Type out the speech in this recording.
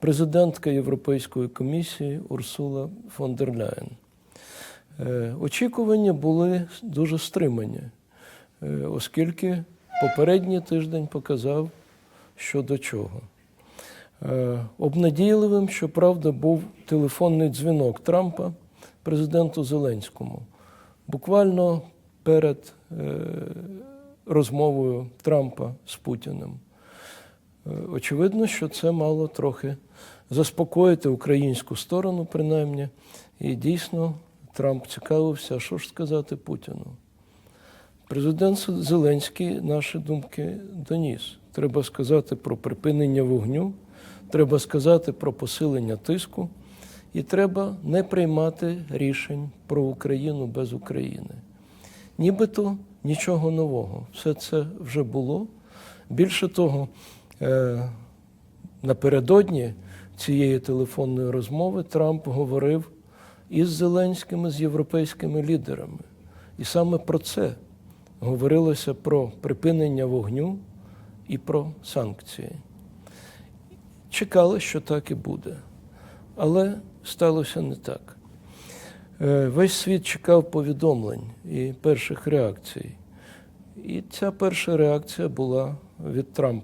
президентка Європейської комісії Урсула фон дер Ляєн. Е, Очікування були дуже стримані, е, оскільки попередній тиждень показав, що до чого. Е, Обнадійливим, щоправда, був телефонний дзвінок Трампа президенту Зеленському. Буквально перед розмовою Трампа з Путіним. Очевидно, що це мало трохи заспокоїти українську сторону, принаймні, і дійсно Трамп цікавився, що ж сказати Путіну. Президент Зеленський наші думки доніс. Треба сказати про припинення вогню, треба сказати про посилення тиску, і треба не приймати рішень про Україну без України. Нібито нічого нового. Все це вже було. Більше того, е, напередодні цієї телефонної розмови Трамп говорив із Зеленськими, з європейськими лідерами. І саме про це говорилося про припинення вогню і про санкції. Чекали, що так і буде. Але сталося не так. Е, Весь світ чекав повідомлень і перших реакцій. І ця перша реакція була від Трампа.